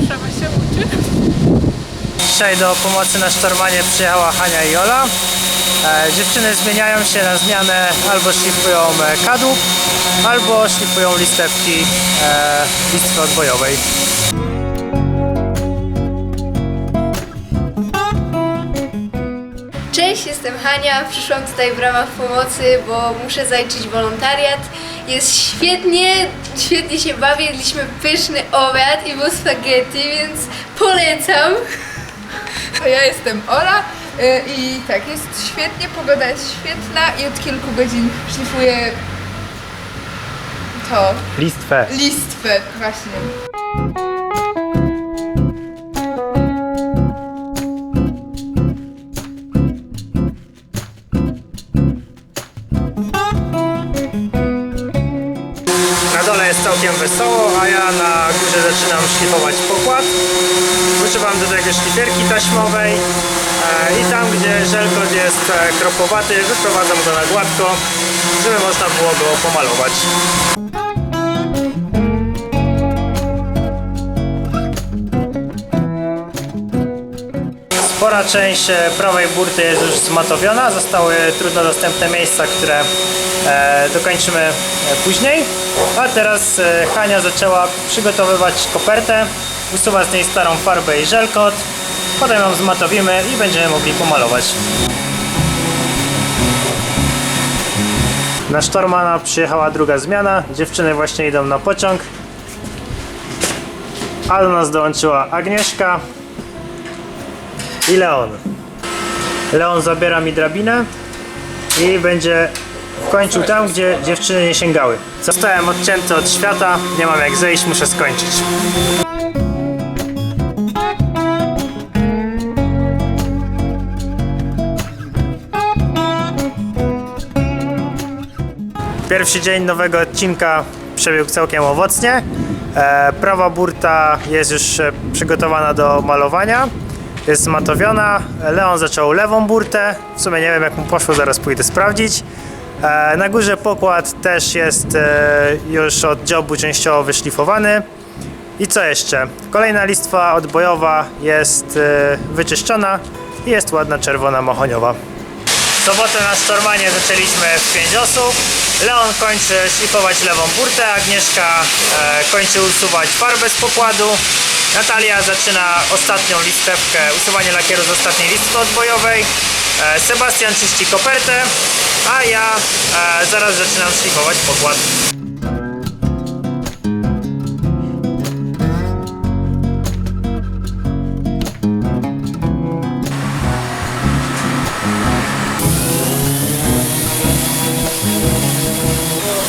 W tym odcinku nie ma Bartosza, bo się uczy. Dzisiaj do pomocy na sztormanie przyjechała Hania i Jola. E, dziewczyny zmieniają się na zmianę, albo szlifują e, kadłub, albo szlifują listewki e, listwy odbojowej. Cześć, jestem Hania. Przyszłam tutaj w ramach pomocy, bo muszę zaliczyć wolontariat. Jest świetnie, świetnie się bawię. Jedliśmy pyszny obiad i był spaghetti, więc polecam. To ja jestem Ola y, i tak, jest świetnie, pogoda jest świetna i od kilku godzin szlifuję to, Listwę. listwę właśnie. Szlifować pokład. Używam do tego szlifierki taśmowej e, i tam, gdzie żelkot jest e, kropowaty, wyprowadzam go na gładko, żeby można było go pomalować. Spora część e, prawej burty jest już zmatowiona, zostały trudno dostępne miejsca, które dokończymy później. A teraz e, Hania zaczęła przygotowywać kopertę, usuwa z niej starą farbę i żelkot, potem ją zmatowimy i będziemy mogli pomalować. Na Sztormana przyjechała druga zmiana, dziewczyny właśnie idą na pociąg, a do nas dołączyła Agnieszka, i Leon. Leon zabiera mi drabinę i będzie kończył tam, gdzie dziewczyny nie sięgały. Zostałem odcięty od świata, nie mam jak zejść, muszę skończyć. Pierwszy dzień nowego odcinka przebiegł całkiem owocnie. E, prawa burta jest już e, przygotowana do malowania. Jest zmatowiona. Leon zaczął lewą burtę. W sumie nie wiem jak mu poszło, zaraz pójdę sprawdzić. E, na górze pokład też jest e, już od dziobu częściowo wyszlifowany. I co jeszcze? Kolejna listwa odbojowa jest e, wyczyszczona i jest ładna czerwona mahoniowa. W sobotę na Stormanie zaczęliśmy w 5 osób. Leon kończy szlifować lewą burtę, Agnieszka kończy usuwać farbę z pokładu. Natalia zaczyna ostatnią listewkę, usuwanie lakieru z ostatniej listwy odbojowej. Sebastian czyści kopertę, a ja e, zaraz zaczynam szlifować pokład.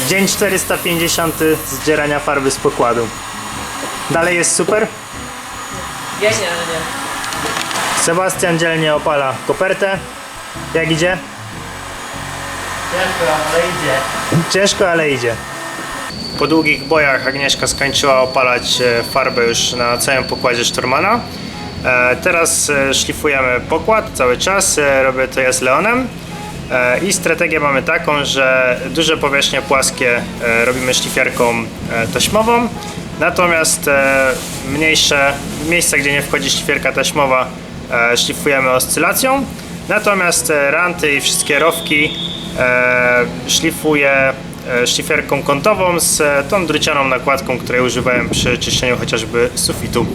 Dzień 450 zdzierania farby z pokładu. Dalej jest super? Jaśnie, ale nie. Sebastian dzielnie opala kopertę. Jak idzie? Ciężko, ale idzie. Ciężko, ale idzie. Po długich bojach Agnieszka skończyła opalać e, farbę już na całym pokładzie Sztormana. E, Teraz e, szlifujemy pokład cały czas, robię to ja z Leonem. I strategię mamy taką, że duże powierzchnie płaskie robimy szlifierką e, taśmową, natomiast mniejsze miejsca, gdzie nie wchodzi szlifierka taśmowa, szlifujemy oscylacją. Natomiast e, ranty i wszystkie rowki e, szlifuję e, szlifierką kątową z tą drucianą nakładką, której używałem przy czyszczeniu chociażby sufitu.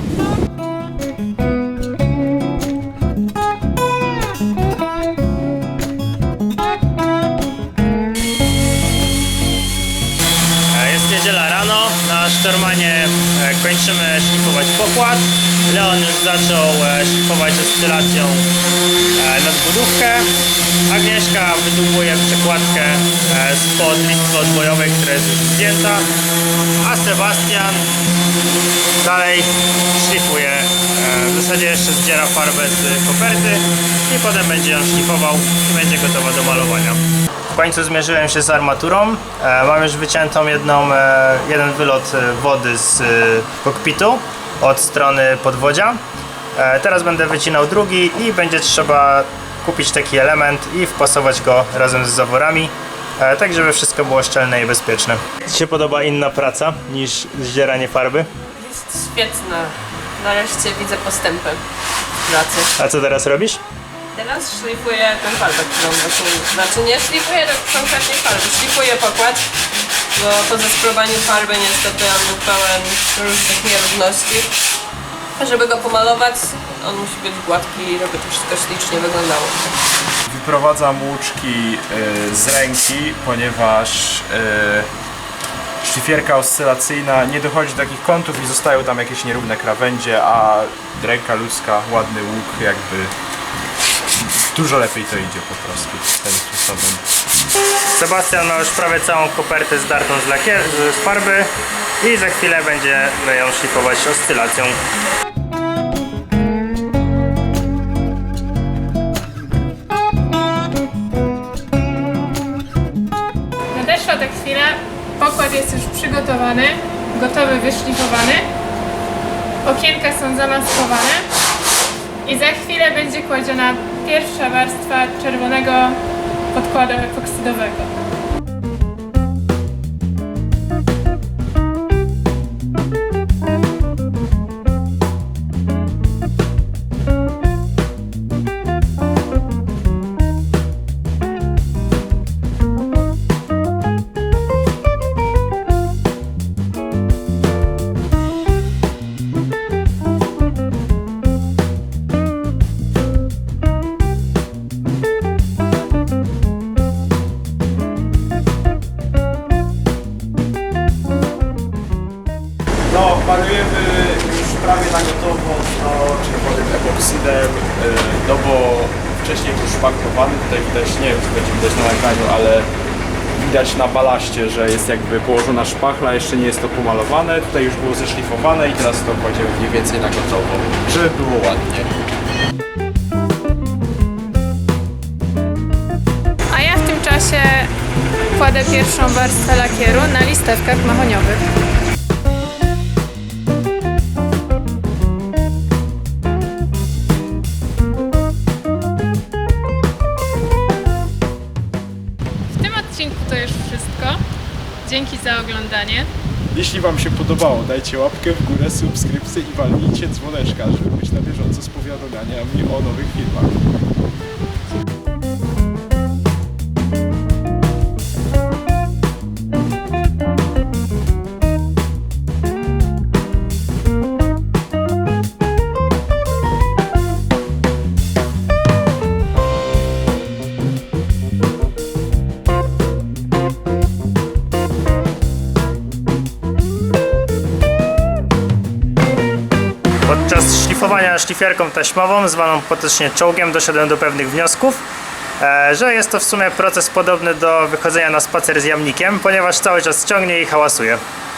Kończymy szlifować pokład. Leon już zaczął e, szlifować oscylacją e, nadbudówkę. Agnieszka wydłubuje przekładkę e, spod listwy odbojowej, która jest już zdjęta. A Sebastian dalej szlifuje, w zasadzie jeszcze zdziera farbę z koperty i potem będzie ją szlifował i będzie gotowa do malowania. W końcu zmierzyłem się z armaturą. E, mam już wyciętą jedną, e, jeden wylot e, wody z kokpitu od strony podwodzia. Teraz będę wycinał drugi i będzie trzeba kupić taki element i wpasować go razem z zaworami, tak żeby wszystko było szczelne i bezpieczne. Ci się podoba inna praca niż zdzieranie farby? Jest świetna. Nareszcie widzę postępy w pracy. A co teraz robisz? Teraz szlifuję tę farbę, którą wokół... Znaczy nie szlifuję tak konkretnie farby, szlifuję pokład, bo po zeskrobaniu farby niestety on był pełen różnych nierówności. Żeby go pomalować, on musi być gładki, żeby to wszystko ślicznie wyglądało. Wyprowadzam łuczki y, z ręki, ponieważ y, szlifierka oscylacyjna nie dochodzi do takich kątów i zostają tam jakieś nierówne krawędzie, a ręka ludzka, ładny łuk jakby dużo lepiej to idzie po prostu tym sposobem. Sebastian ma już prawie całą kopertę zdartą z, lakier, z farby i za chwilę będziemy ją szlifować oscylacją. Nadeszła ta chwila, pokład jest już przygotowany, gotowy, wyszlifowany. Okienka są zamaskowane i za chwilę będzie kładziona pierwsza warstwa czerwonego podkładu epoksydowego. Epoksydem, y, no bo wcześniej był szpaklowany, tutaj widać, nie wiem czy będzie widać na nagraniu, ale widać na balaście, że jest jakby położona szpachla, jeszcze nie jest to pomalowane, tutaj już było zeszlifowane i teraz to kładziemy mniej więcej na gotowo, żeby było ładnie. A ja w tym czasie kładę pierwszą warstwę lakieru na listewkach mahoniowych. Dzięki za oglądanie. Jeśli Wam się podobało, dajcie łapkę w górę, subskrypcję i walnijcie dzwoneczka, żeby być na bieżąco z powiadomieniami o nowych filmach. Podczas szlifowania szlifierką taśmową, zwaną potocznie czołgiem, doszedłem do pewnych wniosków, e, że jest to w sumie proces podobny do wychodzenia na spacer z jamnikiem, ponieważ cały czas ciągnie i hałasuje.